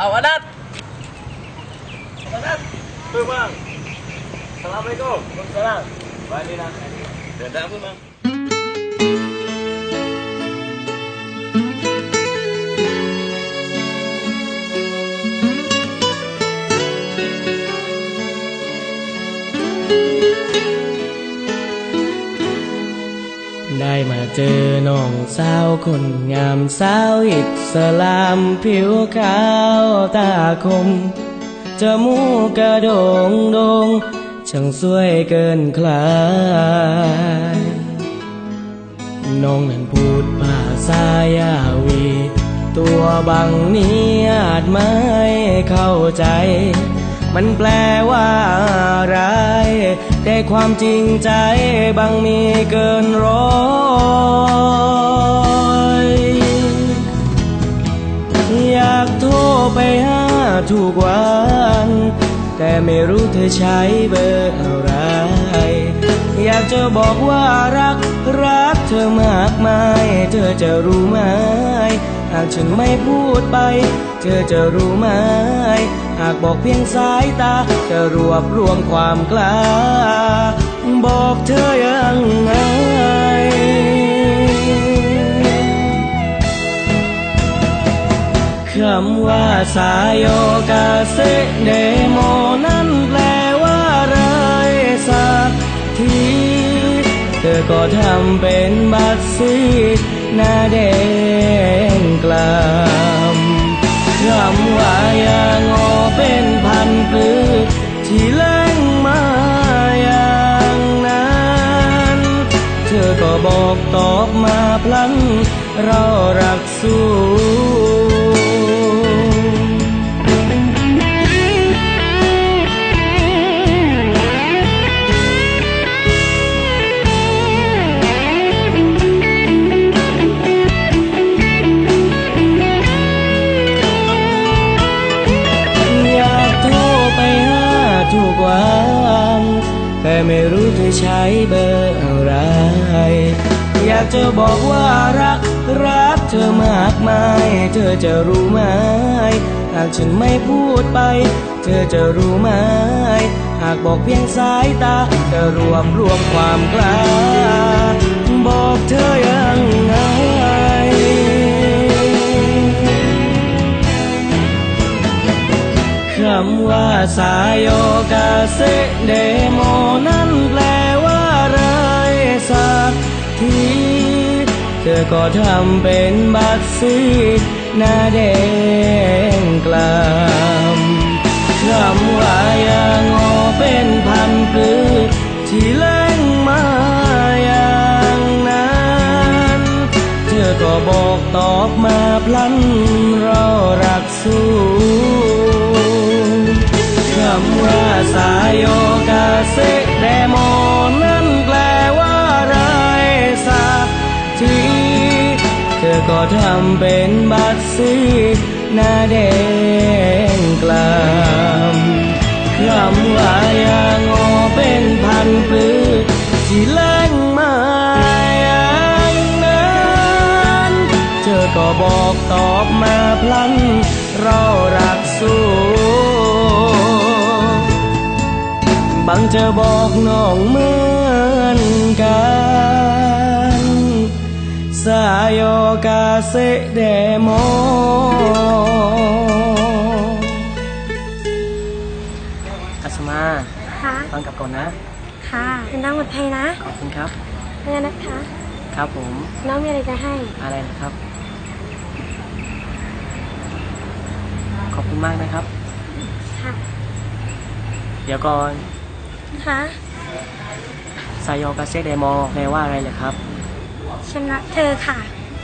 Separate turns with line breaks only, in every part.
เอาอนัทอนัทเพิ่ ได้มา
เจอน้องสาวคนงามสาวอิสลามผิวขาวตาคมจมูกกระโดงโดงช่างสวยเกินใครน้องนั้นพูดภาษายาวี ตัวบางนี้อาจไม่เข้าใจ มันแปลว่าอะไร แต่ความจริงใจบางมีเกินร้อยอยากโทรไปหาทุกวัน แต่ไม่รู้เธอใช้เบอร์อะไร อยากจะบอกว่ารักรักเธอมากมาย เธอจะรู้ไหมหากฉันไม่พูดไป เธอจะรู้ไหมหาก บอกเพียงสายตา จะรวบรวมความกล้า บอกเธอยังไงคำว่าสายโยกาเซเดโมนั้นแปลว่าอะไรสักที เธอก็ทำเป็นบัตรสีหน้าแดงกลามคำว่ายาง เป็นพันปลืชที่แรงมาอย่างนั้น เธอก็บอกตอบมาพลัน เรารักสู้ ทุกวันแต่ไม่รู้เธอใช้เบอร์อะไร อยากจะบอกว่ารัก รักเธอมากมาย เธอจะรู้ไหม หากฉันไม่พูดไป เธอจะรู้ไหม หากบอกเพียงสายตา จะรวบรวมความกล้าบอกเธอยังไงำว่าสายโยกาเซเดโมนั้นแปลว่าไรสักทีเธอก็ทำเป็นบัตรสีหน้าแดงกลามคำว่ายางอเป็นพันปลือที่แรงมาอย่างนั้น เธอก็บอกตอบมาพลันเรารักสู้ำว่าสายโยกาเซเดโมนั้นแปลว่าไรสักทีเธอก็ทำเป็นบัตรสีหน้าแดงกลามคำว่ายางอเป็นพันปลือที่แรงมาอย่างนั้น เธอก็บอกตอบมาพลันเรารักสู้ บังจะบอกน้องเหมือนกันสายโยกาเซเดโมอัสมา
ค่ะ
ฟังกลับก่อนนะ
ค่ะเป็นน้องหมดไทยนะ
ขอบคุณครับ
เพื่อนนะคะ
ครับผม
น้องมีอะไรจะให้
อะไรนะครับ ขอบคุณมากนะครับ
ค่ะ
เดี๋ยวก่อน
ค่ะ
สายโยกาเซเดโมแปลว่าอะไรเหรอครับ
ฉันรักเธอค่ะ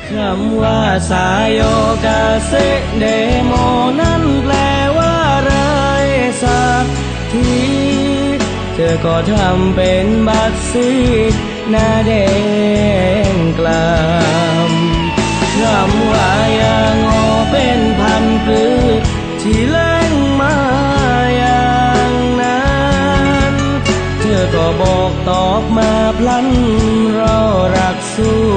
คำว่าสายโยกาเซเดโมนั้นแปลว่าอะไรสักที เธอก็ทำเป็นบัตรสีหน้าแดงกลา ตอบมาพลันรอรักสู้